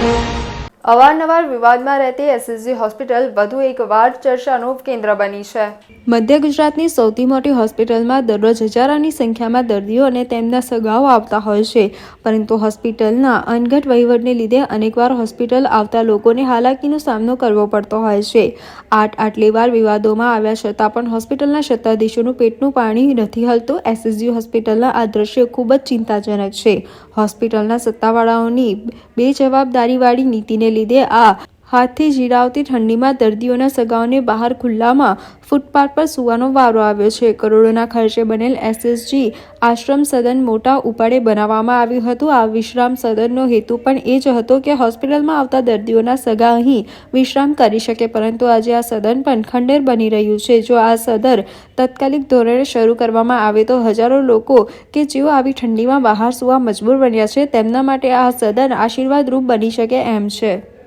Thank you. અવારનવાર વિવાદમાં રહેતી એસએસજી હોસ્પિટલ વધુ એકવાર ચર્ચાનું કેન્દ્ર બની છે. મધ્ય ગુજરાતની સૌથી મોટી હોસ્પિટલમાં દરરોજ હજારોની સંખ્યામાં દર્દીઓ અને તેમના સગાઓ આવતા હોય છે. પરંતુ હોસ્પિટલના અનઘટ વહીવટને લીધે અનેકવાર હોસ્પિટલ આવતા લોકોને હાલાકીનો સામનો કરવો પડતો હોય છે. આઠ આટલી વાર વિવાદોમાં આવ્યા છતાં પણ હોસ્પિટલના સત્તાધીશોનું પેટનું પાણી નથી હલતું. એસએસજી હોસ્પિટલના આ દ્રશ્ય ખૂબ જ ચિંતાજનક છે. હોસ્પિટલના સત્તાવાળાઓની બેજવાબદારીવાળી નીતિને લીધે આ હાથથી જીરાવતી ઠંડીમાં દર્દીઓના સગાઓને બહાર ખુલ્લામાં ફૂટપાથ પર સૂવાનો વારો આવ્યો છે. કરોડોના ખર્ચે બનેલ એસએસજી આશ્રમ સદન મોટા ઉપાડે બનાવવામાં આવ્યું હતું. આ વિશ્રામ સદનનો હેતુ પણ એ જ હતો કે હોસ્પિટલમાં આવતા દર્દીઓના સગા અહીં વિશ્રામ કરી શકે, પરંતુ આજે આ સદન પણ ખંડેર બની રહ્યું છે. જો આ સદર તાત્કાલિક ધોરણે શરૂ કરવામાં આવે તો હજારો લોકો કે જેઓ આવી ઠંડીમાં બહાર સૂવા મજબૂર બન્યા છે, તેમના માટે આ સદન આશીર્વાદરૂપ બની શકે એમ છે.